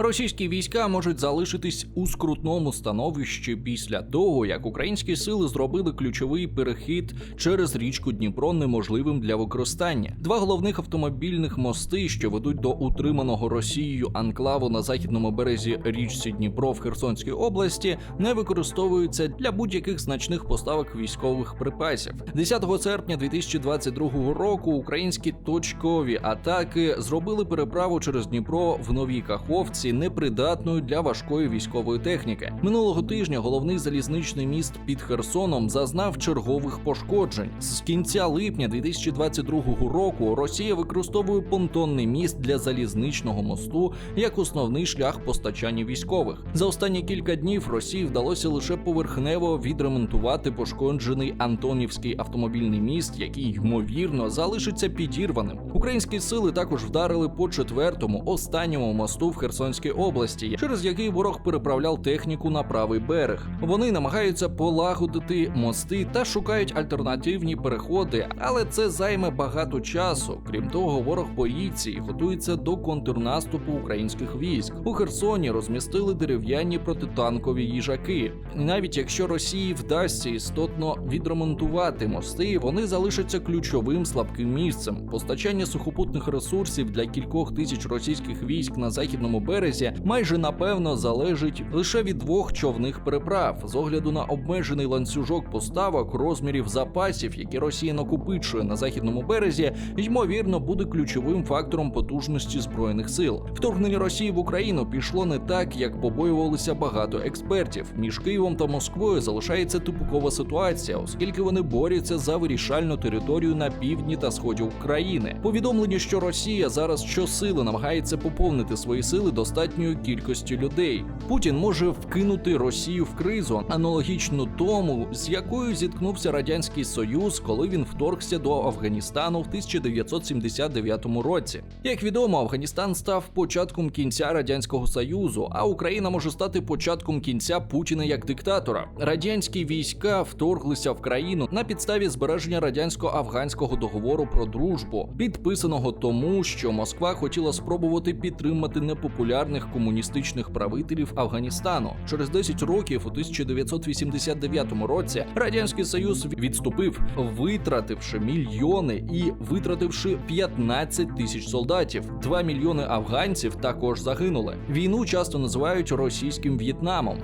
Російські війська можуть залишитись у скрутному становищі після того, як українські сили зробили ключовий перехід через річку Дніпро неможливим для використання. Два головних автомобільних мости, що ведуть до утриманого Росією анклаву на західному березі річці Дніпро в Херсонській області, не використовуються для будь-яких значних поставок військових припасів. 10 серпня 2022 року українські точкові атаки зробили переправу через Дніпро в новій Каховці непридатною для важкої військової техніки. Минулого тижня головний залізничний міст під Херсоном зазнав чергових пошкоджень. З кінця липня 2022 року Росія використовує понтонний міст для залізничного мосту як основний шлях постачання військових. За останні кілька днів Росії вдалося лише поверхнево відремонтувати пошкоджений Антонівський автомобільний міст, який ймовірно залишиться підірваним. Українські сили також вдарили по четвертому останньому мосту в Херсонській області, через який ворог переправляв техніку на правий берег. Вони намагаються полагодити мости та шукають альтернативні переходи, але це займе багато часу. Крім того, ворог боїться і готується до контрнаступу українських військ. У Херсоні розмістили дерев'яні протитанкові їжаки. Навіть якщо Росії вдасться істотно відремонтувати мости, вони залишаться ключовим слабким місцем. Постачання сухопутних ресурсів для кількох тисяч російських військ на західному березі майже напевно залежить лише від двох човних переправ з огляду на обмежений ланцюжок поставок розмірів запасів, які Росія накопичує на західному березі, ймовірно буде ключовим фактором потужності збройних сил. Вторгнення Росії в Україну пішло не так, як побоювалися багато експертів. Між Києвом та Москвою залишається тупикова ситуація, оскільки вони борються за вирішальну територію на півдні та сході України. Повідомлення, що Росія зараз щосили намагається поповнити свої сили достатньою кількістю людей. Путін може вкинути Росію в кризу, аналогічну тому, з якою зіткнувся радянський союз, коли він вторгся до Афганістану в 1979 році. Як відомо, Афганістан став початком кінця радянського союзу, а Україна може стати початком кінця Путіна як диктатора. Радянські війська вторглися в країну на підставі збереження радянсько-афганського договору про дружбу, підписаного тому, що Москва хотіла спробувати підтримати непопулярних комуністичних правителів Афганістану. Через 10 років, у 1989 році, радянський союз відступив, витративши мільйони і витративши 15 тисяч солдатів. 2 мільйони афганців також загинули. Війну часто називають російським В'єтнамом.